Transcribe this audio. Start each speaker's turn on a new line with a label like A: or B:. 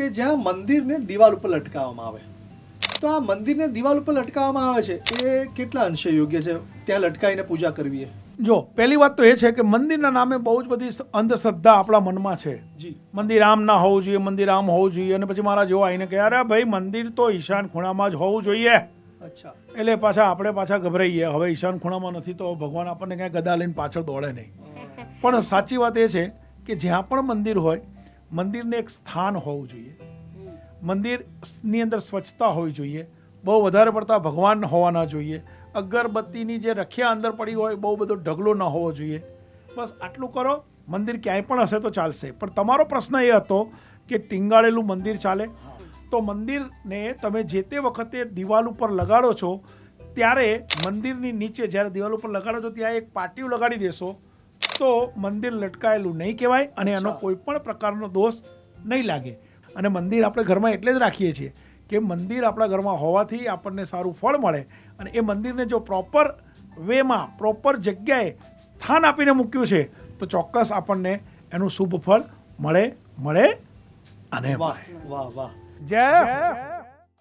A: કે જ્યાં મંદિરને દિવાલ ઉપર લટકાવવામાં આવે. તો આ મંદિરને દિવાલ ઉપર લટકાવવામાં આવે છે એ કેટલા અંશે યોગ્ય છે? ત્યાં લટકાવીને પૂજા કરવી એ.
B: જો પહેલી વાત તો એ છે કે મંદિરના નામે બહુ જ બધી અંધશ્રદ્ધા આપણા મનમાં છે.
A: જી.
B: મંદિર આમ ના હોવું જોઈએ મંદિર આમ હોવું જોઈએ અને પછી મારા જેવો આવીને કહે અરે ભાઈ મંદિર તો ઈશાન ખૂણામાં જ હોવું જોઈએ.
A: અચ્છા.
B: એટલે પાછા આપણે પાછા ગભરાઈએ. હવે ઈશાન ખૂણામાં નથી તો ભગવાન આપણને ક્યાંય ગદા લઈને પાછળ દોડે નહીં. પણ સાચી વાત એ છે કે જ્યાં પણ મંદિર હોય મંદિરને એક સ્થાન હોવું જોઈએ. મંદિરની અંદર સ્વચ્છતા હોવી જોઈએ. બહુ વધારે પડતા ભગવાન હોવાના જોઈએ. અગરબત્તીની જે રખિયા અંદર પડી હોય, બહુ બધો ઢગલો ન હોવો જોઈએ. બસ આટલું કરો. મંદિર ક્યાંય પણ હશે તો ચાલશે. પણ તમારો પ્રશ્ન એ હતો કે ટીંગાળેલું મંદિર ચાલે? તો મંદિરને તમે જે તે વખતે દિવાલ ઉપર લગાડો છો, ત્યારે મંદિરની નીચે જ્યારે દિવાલ ઉપર લગાડો છો, ત્યાં એક પાટિયું લગાડી દેશો. તો મંદિર લટકાયેલું નહીં કહેવાય અને એનો. કોઈ પણ પ્રકારનો દોષ નહીં લાગે. અને મંદિર આપણે ઘરમાં એટલે જ રાખીએ છીએ કે મંદિર આપણા ઘરમાં હોવાથી આપણને સારું ફળ મળે અને એ મંદિરને જો પ્રોપર વેમાં પ્રોપર જગ્યાએ સ્થાન આપીને મૂક્યું છે તો ચોક્કસ આપણને એનું શુભ ફળ મળે મળે અને
A: વાહ વાહ વાહ.
B: જય